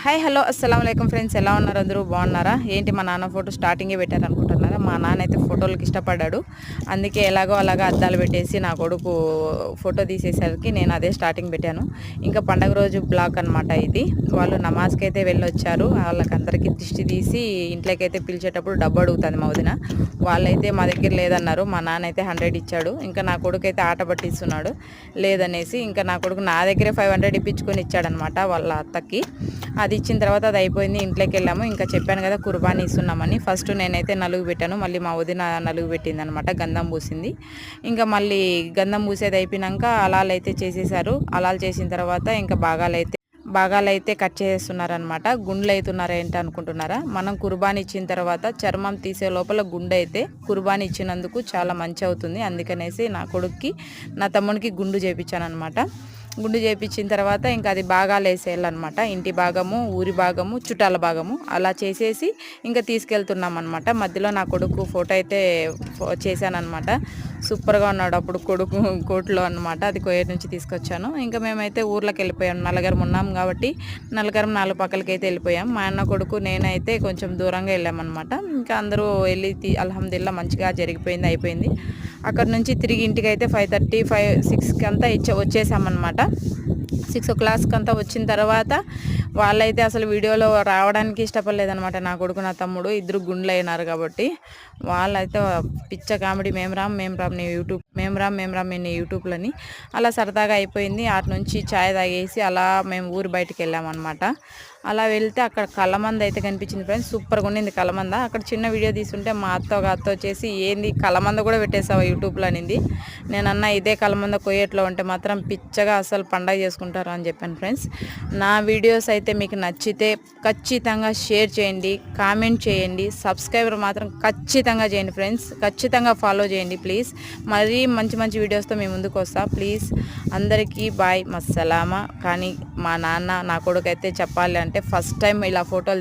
Hi hello అస్సలం అయికం friends ఎలా ఉన్నారు అందరూ? బాగున్నారా? ఏంటి మా నాన్న ఫోటో స్టార్టింగే పెట్టారు కదా మా నాన్న అయితే ఫోటోలకు ఇష్టపడ్డాడు. అందుకే ఎలాగో అలాగా అద్దాలు పెట్టేసి నా కొడుకు ఫోటో తీసేసరికి నేను అదే స్టార్టింగ్ పెట్టాను. ఇంకా పండగ రోజు బ్లాక్ అనమాట ఇది. వాళ్ళు నమాజ్కి అయితే వెళ్ళొచ్చారు. వాళ్ళకందరికీ దిష్టి తీసి ఇంట్లోకి అయితే పిలిచేటప్పుడు డబ్బు అడుగుతుంది మా వదిన. వాళ్ళైతే మా దగ్గర లేదన్నారు. మా నాన్న అయితే హండ్రెడ్ ఇచ్చాడు. ఇంకా నా కొడుకు అయితే ఆట పట్టిస్తున్నాడు. లేదనేసి ఇంకా నా కొడుకు నా దగ్గరే ఫైవ్ హండ్రెడ్ ఇప్పించుకొని ఇచ్చాడనమాట వాళ్ళ అత్తకి. అది ఇచ్చిన తర్వాత అది అయిపోయింది. ఇంట్లోకి వెళ్ళాము. ఇంకా చెప్పాను కదా కుర్బానీ ఇస్తున్నామని. ఫస్ట్ నేనైతే నలుగు పెట్టి పెట్టాను. మళ్ళీ మా వదిన నలుగు పెట్టింది అనమాట గంధం పూసింది. ఇంకా మళ్ళీ గంధం పూసేది అయిపోయినాక అలాలు అయితే చేసేసారు అలాలు చేసిన తర్వాత ఇంకా బాగాలైతే అయితే భాగాలు అయితే కట్ చేస్తున్నారనమాట. గుండ్లు అవుతున్నారా ఏంటి అనుకుంటున్నారా? మనం కుర్బానీ ఇచ్చిన తర్వాత చర్మం తీసే లోపల గుండె అయితే కుర్బానీ ఇచ్చినందుకు చాలా మంచి అవుతుంది. అందుకనేసి నా కొడుక్కి నా తమ్మునికి గుండు చేపించాను అనమాట గుండు చేపించిన తర్వాత ఇంకా అది భాగాలు వేసేయాలన్నమాట. ఇంటి భాగము ఊరి భాగము చుట్టాల భాగము. అలా చేసేసి ఇంకా తీసుకెళ్తున్నాం అనమాట మధ్యలో నా కొడుకు ఫోటో అయితే చేశానమాట సూపర్గా ఉన్నాడు అప్పుడు కొడుకు కోట్లో అనమాట అది కొయ్య నుంచి తీసుకొచ్చాను. ఇంకా మేమైతే ఊర్లోకి వెళ్ళిపోయాం. నలుగురం ఉన్నాం కాబట్టి నలుగురం నాలుగు పక్కలకి అయితే వెళ్ళిపోయాం. మా అన్న కొడుకు నేనైతే కొంచెం దూరంగా వెళ్ళామన్నమాట. ఇంకా అందరూ వెళ్ళి అల్హమ్దుల్లా మంచిగా జరిగిపోయింది అయిపోయింది. అక్కడ నుంచి తిరిగి ఇంటికి అయితే ఫైవ్ థర్టీ ఫైవ్ సిక్స్కి అంతా ఇచ్చే వచ్చేసామన్నమాట. సిక్స్ ఓ క్లాస్కి అంతా వచ్చిన తర్వాత వాళ్ళైతే అసలు వీడియోలో రావడానికి ఇష్టపడలేదనమాట నా కొడుకు నా తమ్ముడు ఇద్దరు గుండ్లు అయినారు కాబట్టి వాళ్ళైతే పిచ్చ కామెడీ మేము రామ్ మేము రామ్ నీ యూట్యూబ్ మేము రామ్ మేము రామ్ నీ యూట్యూబ్లని అలా సరదాగా అయిపోయింది. అటు నుంచి ఛాయ్ తాగేసి అలా మేము ఊరు బయటికి వెళ్ళామన్నమాట. అలా వెళ్తే అక్కడ కలమంద అయితే కనిపించింది ఫ్రెండ్స్ సూపర్గా ఉండింది కలమంద. అక్కడ చిన్న వీడియో తీసుంటే మా అత్త ఒక అత్త వచ్చేసి ఏంది కలమంద కూడా పెట్టేసావు యూట్యూబ్లో అనింది. నేను అన్న ఇదే కలమంద కొయ్యట్లో ఉంటే మాత్రం పిచ్చగా అసలు పండగ చేసుకుంటారు అని చెప్పాను ఫ్రెండ్స్ నా వీడియోస్ అయితే మీకు నచ్చితే ఖచ్చితంగా షేర్ చేయండి కామెంట్ చేయండి సబ్స్క్రైబర్ మాత్రం ఖచ్చితంగా చేయండి ఫ్రెండ్స్ ఖచ్చితంగా ఫాలో చేయండి ప్లీజ్ మరీ మంచి మంచి వీడియోస్తో మేము ముందుకు వస్తా. ప్లీజ్ అందరికీ బాయ్ మస్సలామా. కానీ మా నాన్న నా కొడుకు అయితే చెప్పాలి అంటే ఫస్ట్ టైం ఇలా ఫోటోలు